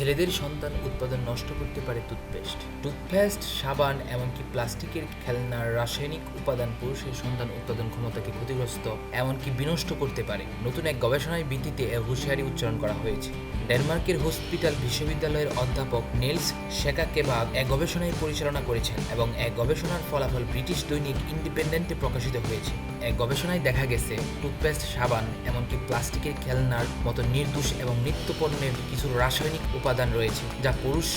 ছেলেদের সন্তান উৎপাদন নষ্ট করতে পারে টুথপেস্ট টুথপেস্ট সাবান, এমনকি প্লাস্টিকের খেলনার রাসায়নিক উপাদান পুরুষের সন্তান উৎপাদন ক্ষমতাকে ক্ষতিগ্রস্ত, এমনকি বিনষ্ট করতে পারে। নতুন এক গবেষণায় ভিত্তিতে এ হুঁশিয়ারি উচ্চারণ করা হয়েছে। ডেনমার্কের হসপিটাল বিশ্ববিদ্যালয়ের অধ্যাপক নেলস শেকাকেবাগ এক গবেষণায় পরিচালনা করেছেন এবং এক গবেষণার ফলাফল ব্রিটিশ দৈনিক ইন্ডিপেন্ডেন্টে প্রকাশিত হয়েছে। এক গবেষণায় দেখা গেছে, টুথপেস্ট, সাবান, এমনকি প্লাস্টিকের খেলনার মতো নির্দোষ এবং নিত্যপণ্যের কিছু রাসায়নিক উপাদান রয়েছে, যা পুরুষ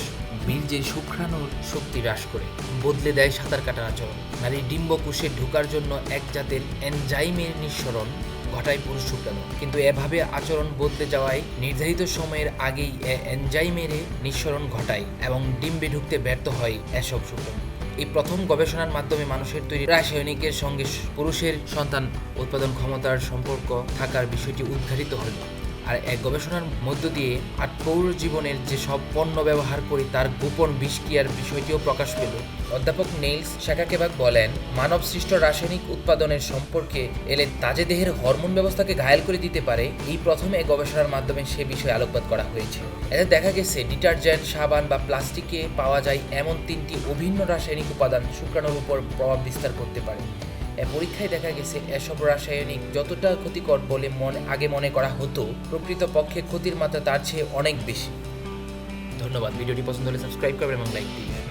বীর্যের শুক্রাণুর শক্তি হ্রাস করে, বদলে দেয় সাঁতার কাটার আচরণ। নারীর ডিম্বকোষে ঢোকার জন্য এক জাতের এনজাইমের নিঃসরণ ঘটায় পুরুষ শুক্রাণু। কিন্তু এভাবে আচরণ বদলে যাওয়ায় নির্ধারিত সময়ের আগেই এনজাইমের নিঃসরণ ঘটায় এবং ডিম্বে ঢুকতে ব্যর্থ হয় এসব শুক্রাণু। এই প্রথম গবেষণার মাধ্যমে মানুষের তৈরি রাসায়নিকের সঙ্গে পুরুষের সন্তান উৎপাদন ক্ষমতার সম্পর্ক থাকার বিষয়টি উদ্ঘাটিত হল। আর এক গবেষণার মধ্য দিয়ে আটপৌর জীবনের যে সব পণ্য ব্যবহার করি, তার গোপন বিষক্রিয়ার বিষয়টিও প্রকাশ পেল। অধ্যাপক নেইলস শাখাকেবাগ বলেন, মানব সৃষ্ট রাসায়নিক উৎপাদনের সম্পর্কে এলে তাজে দেহের হরমোন ব্যবস্থাকে ঘায়েল করে দিতে পারে, এই প্রথম এক গবেষণার মাধ্যমে সে বিষয়ে আলোকপাত করা হয়েছে। এতে দেখা গেছে, ডিটারজেন্ট, সাবান বা প্লাস্টিকে পাওয়া যায় এমন তিনটি অভিন্ন রাসায়নিক উপাদান শুক্রাণুর উপর প্রভাব বিস্তার করতে পারে। পরীক্ষায় দেখা গেছে, এসব রাসায়নিক যতটা ক্ষতিকর বলে মনে, আগে মনে করা হতো, প্রকৃতপক্ষে ক্ষতির মাত্রা তার চেয়ে অনেক বেশি। ধন্যবাদ। ভিডিওটি পছন্দ হলে সাবস্ক্রাইব করবেন এবং লাইক দিন